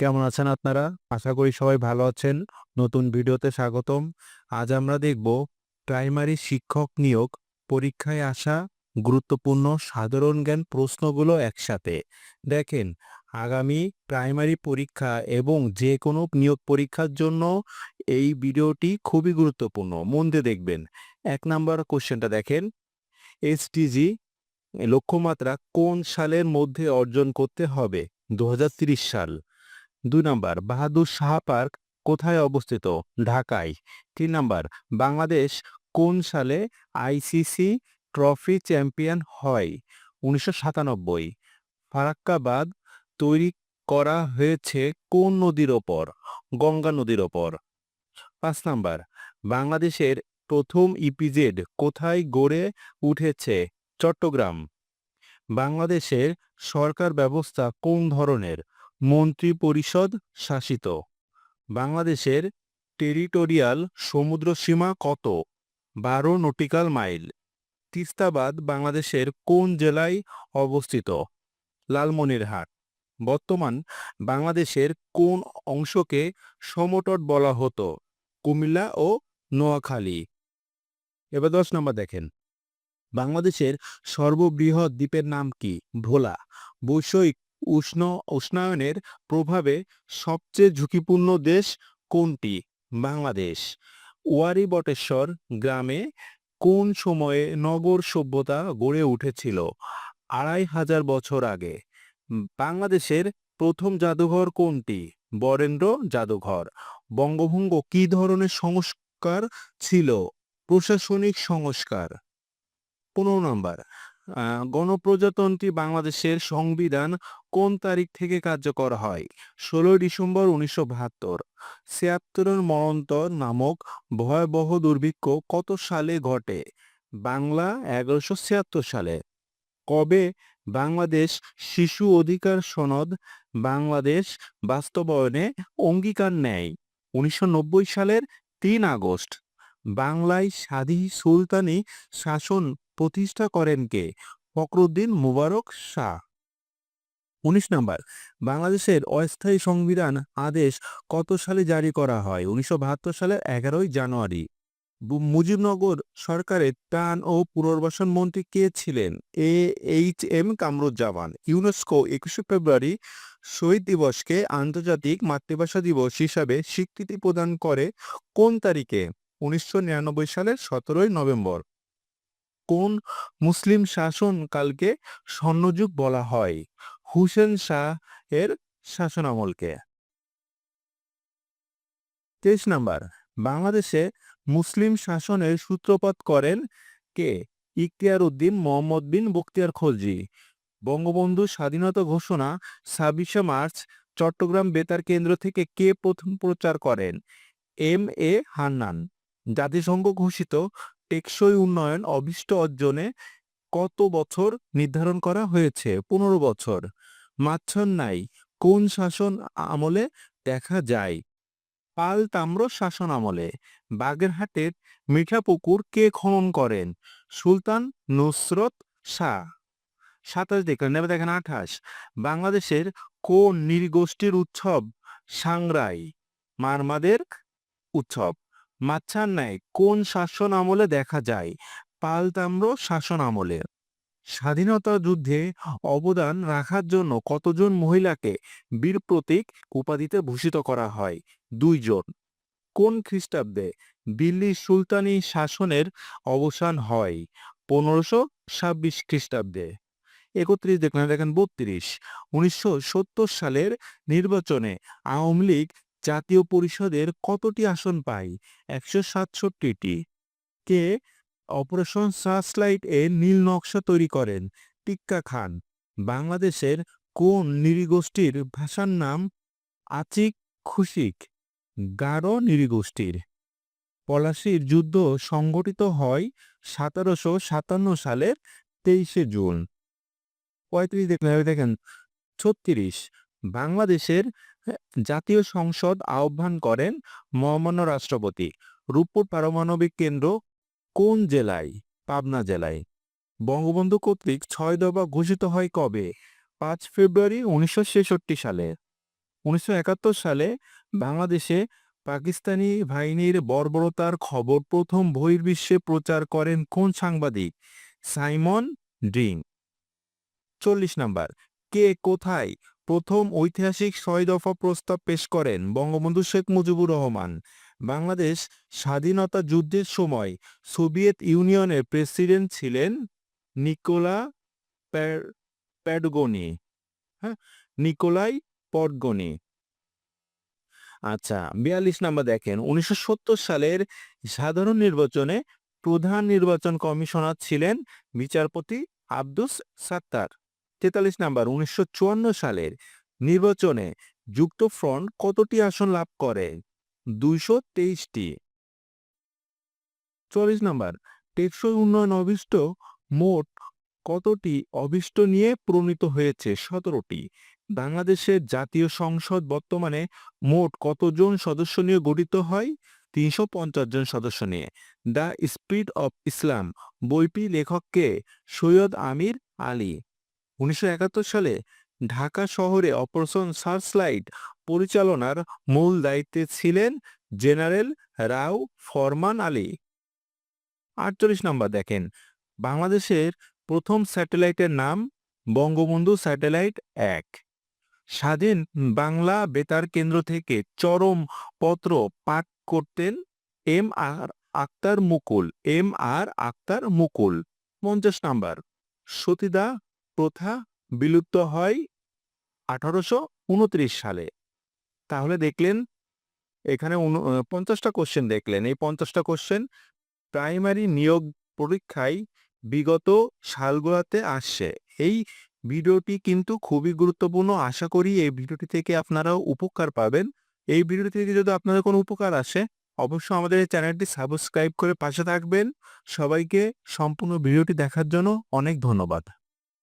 কেমন আছেন আপনারা? আশা করি সবাই ভালো আছেন। নতুন ভিডিওতে স্বাগতম। আজ আমরা দেখব প্রাইমারি শিক্ষক নিয়োগ পরীক্ষায় আসা গুরুত্বপূর্ণ সাধারণ জ্ঞান প্রশ্নগুলো একসাথে। দেখেন, আগামী প্রাইমারি পরীক্ষা এবং যেকোনো নিয়োগ পরীক্ষার জন্য এই ভিডিওটি খুবই গুরুত্বপূর্ণ। মন দিয়ে দেখবেন। এক নাম্বার কোয়েশ্চেনটা দেখেন, এসডিজি লক্ষ্যমাত্রা কোন সালের মধ্যে অর্জন করতে হবে? ২০৩০ সাল। ২ নম্বর, বাহাদুর শাহ পার্ক কোথায় অবস্থিত? ঢাকায়। তিন নম্বর, বাংলাদেশ কোন সালে আইসিসি ট্রফি চ্যাম্পিয়ন হয়? ১৯৯৭ ফারাক্কাবাদ তৈরি করা হয়েছে কোন নদীর ওপর? গঙ্গা নদীর ওপর। পাঁচ নাম্বার, বাংলাদেশের প্রথম ইপিজেড কোথায় গড়ে উঠেছে? চট্টগ্রাম। বাংলাদেশের সরকার ব্যবস্থা কোন ধরনের? মন্ত্রিপরিষদ শাসিত। বাংলাদেশের টেরিটোরিয়াল সমুদ্রসীমা কত? ১২ নটিক্যাল মাইল। তিস্তাবাদ বাংলাদেশের কোন জেলায় অবস্থিত? লালমনিরহাট। বর্তমান বাংলাদেশের কোন অংশকে সমতট বলা হতো? কুমিল্লা ও নোয়াখালী। এবার দশ নম্বর দেখেন। বাংলাদেশের সর্ববৃহৎ দ্বীপের নাম কি? ভোলা। বৈষয়িক উষ্ণ, উষ্ণায়নের প্রভাবে সবচেয়ে ঝুঁকিপূর্ণ দেশ কোনটি? বাংলাদেশ। ওয়ারী বটেশ্বর গ্রামে কোন সময়ে নগর সভ্যতা গড়ে উঠেছিল? আড়াই হাজার বছর আগে। বাংলাদেশের প্রথম জাদুঘর কোনটি? বরেন্দ্র জাদুঘর। বঙ্গভঙ্গ কী ধরনের সংস্কার ছিল? প্রশাসনিক সংস্কার। ১৫ নম্বর গণপ্রজাতন্ত্রী বাংলাদেশের সংবিধান কোন তারিখ থেকে কার্যকর হয়? ১৬ ডিসেম্বর ১৯৭২ ছিয়াত্তরের মরণোত্তর নামক ভয়াবহ দুর্ভিক্ষ কত সালে ঘটে? বাংলা ১১৭৬ সালে। কবে বাংলাদেশ শিশু অধিকার সনদ বাংলাদেশ বাস্তবায়নে অঙ্গীকার নেয়? ১৯৯০ সালের তিন আগস্ট। বাংলায় স্বাধী সুলতানি শাসন প্রতিষ্ঠা করেন কে? ফখরুদ্দীন মুবারক শাহ। ১৯ নাম্বার, বাংলাদেশের অস্থায়ী সংবিধান আদেশ কত সালে জারি করা হয়? ১৯৭২ সালের ১১ জানুয়ারি। মুজিবনগর সরকারের ত্রাণ ও পুনর্বাসন মন্ত্রী কে ছিলেন? A, H, M Kamaruzzaman. UNESCO ২১শে ফেব্রুয়ারি শহীদ দিবসকে আন্তর্জাতিক মাতৃভাষা দিবস হিসাবে স্বীকৃতি প্রদান করে কোন তারিখে? ১৯৯৯ সালের ১৭ নভেম্বর। কোন মুসলিম শাসনকালকে স্বর্ণযুগ বলা হয়? হুসেন শাহের শাসনামলকে। ২৩ নাম্বার, বাংলাদেশে মুসলিম শাসনের সূত্রপাত করেন কে? ইখতিয়ার উদ্দিন মোহাম্মদ বিন বখতিয়ার খলজি। বঙ্গবন্ধু স্বাধীনতা ঘোষণা ২৬শে মার্চ, চট্টগ্রাম বেতার কেন্দ্র থেকে কে প্রথম প্রচার করেন? M A Hannan. জাতিসংঘ ঘোষিত টেকসই উন্নয়ন অভীষ্ট অর্জনে কত বছর নির্ধারণ করা হয়েছে? ১৫ বছর। মাচ্ছন্যায় কোন শাসন আমলে দেখা যায়? পাল তাম্র শাসন আমলে। বাগেরহাটের মিঠাপুকুর কে খনন করেন? সুলতান নুসরত শাহ। ২৭ দেখলেন এবার দেখেন ২৮ বাংলাদেশের কোন নৃগোষ্ঠীর উৎসব সাংরাই, মারমাদের উৎসব। মাচ্ছান্যায় কোন শাসন আমলে দেখা যায়? পাল তাম্র শাসন আমলে। স্বাধীনতা যুদ্ধে অবদান রাখার জন্য কতজন মহিলাকে বীর প্রতীক উপাধিতে ভূষিত করা হয়? ২ জন। কোন খ্রিস্টাব্দে দিল্লি সুলতানি শাসনের অবসান হয়? ১৫২৬ খ্রিস্টাব্দে। ৩১ দেখলেন দেখেন ৩২ ১৯৭০ সালের নির্বাচনে আওয়ামী লীগ জাতীয় পরিষদের কতটি আসন পায়? ১৬৭টি। কে অপারেশন সার্চলাইট এর নীল নকশা তৈরি করেন? টিক্কা খান। বাংলাদেশের কোন নৃগোষ্ঠীর ভাষার নাম আচিক খুশিক? গারো নৃগোষ্ঠীর। পলাশীর যুদ্ধ সংঘটিত হয় ১৭৫৭ সালের ২৩শে জুন। পঁয়ত্রিশ দেখলে দেখেন ৩৬ বাংলাদেশের জাতীয় সংসদ আহ্বান করেন মহামান্য রাষ্ট্রপতি। রূপপুর পারমাণবিক কেন্দ্র কোন জেলায়? পাবনা জেলায়। বঙ্গবন্ধু কর্তৃক ছয় দফা ঘোষিত হয় কবে? পাঁচ ফেব্রুয়ারি ১৯৬৬ সালে। উনিশশো একাত্তর সালে বাংলাদেশে পাকিস্তানি বাহিনীর বর্বরতার খবর প্রথম বহির্বিশ্বে প্রচার করেন কোন সাংবাদিক সাইমন ড্রিং চল্লিশ নাম্বার কে কোথায় প্রথম ঐতিহাসিক ছয় দফা প্রস্তাব পেশ করেন বঙ্গবন্ধু শেখ মুজিবুর রহমান বাংলাদেশ স্বাধীনতা যুদ্ধের সময় সোভিয়েত ইউনিয়নের প্রেসিডেন্ট ছিলেন নিকোলা প্যাডগনি। হ্যাঁ নিকোলাই পডগনি। আচ্ছা বিয়াল্লিশ নাম্বার দেখেন। উনিশশো সত্তর সালের সাধারণ নির্বাচনে প্রধান নির্বাচন কমিশনার ছিলেন বিচারপতি আব্দুস সাত্তার। তেতাল্লিশ নাম্বার, উনিশশো চুয়ান্ন সালের নির্বাচনে যুক্তফ্রন্ট কতটি আসন লাভ করে? দুইশো তেইশটি। চল্লিশ নাম্বার, টেকসই উন্নয়ন অভিষ্ট মোট কতটি অভিষ্ট নিয়ে প্রণীত হয়েছে? সতেরোটি। বাংলাদেশের জাতীয় সংসদ বর্তমানে মোট কতজন সদস্য নিয়ে গঠিত হয়? তিনশো পঞ্চাশ জন সদস্য নিয়ে। দ্য স্পিড অফ ইসলাম, বইটি লেখককে সৈয়দ আমির আলী। উনিশশো একাত্তর সালে ঢাকা শহরে অপারেশন সার্চলাইট পরিচালনার মূল দায়িত্বে ছিলেন জেনারেল রাও ফরমান আলী। আটচল্লিশ নম্বর দেখেন, বাংলাদেশের প্রথম স্যাটেলাইটের নাম বঙ্গবন্ধু স্যাটেলাইট এক। স্বাধীন বাংলা বেতার কেন্দ্র থেকে চরম পত্র পাঠ করতেন M R Akhtar Mukul, M R Akhtar Mukul. পঞ্চাশ নাম্বার, সতীদা প্রথা বিলুপ্ত হয় আঠারোশো উনত্রিশ সালে। তাহলে দেখলেন এখানে পঞ্চাশটা কোশ্চেন দেখলেন। এই পঞ্চাশটা কোশ্চেন প্রাইমারি নিয়োগ পরীক্ষায় বিগত সালগুলোতে আসছে। এই ভিডিওটি কিন্তু খুবই গুরুত্বপূর্ণ। আশা করি এই ভিডিওটি থেকে আপনারাও উপকার পাবেন। এই ভিডিওটি থেকে যদি আপনাদের কোনো উপকার আসে, অবশ্যই আমাদের এই চ্যানেলটি সাবস্ক্রাইব করে পাশে থাকবেন। সবাইকে সম্পূর্ণ ভিডিওটি দেখার জন্য অনেক ধন্যবাদ।